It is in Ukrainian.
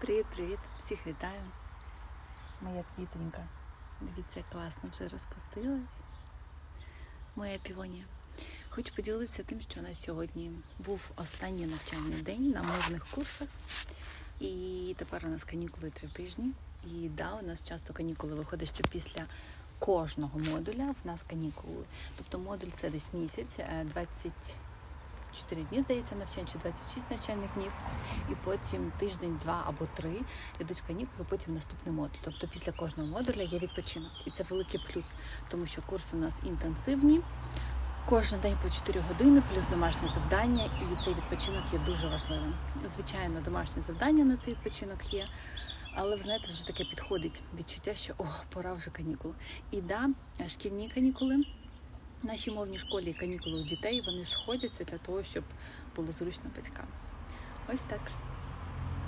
Привіт-привіт! Всіх вітаю! Моя квітонька. Дивіться, як класно вже розпустилась. Моя півонія. Хочу поділитися тим, що на сьогодні був останній навчальний день на можних курсах. І тепер у нас канікули три тижні. І да, у нас часто канікули виходить, що після кожного модуля в нас канікули. Тобто модуль це десь місяць, е, 20 4 дні, здається, навчання чи 26 навчальних днів, і потім тиждень, два або три йдуть канікули, потім наступний модуль. Тобто після кожного модуля є відпочинок. І це великий плюс, тому що курси у нас інтенсивні. Кожен день по 4 години, плюс домашнє завдання, і цей відпочинок є дуже важливим. Звичайно, домашнє завдання на цей відпочинок є, але ви знаєте, вже таке підходить відчуття, що о, пора вже канікули. І да, шкільні канікули в нашій мовній школі канікули у дітей вони сходяться для того, щоб було зручно батькам. Ось так.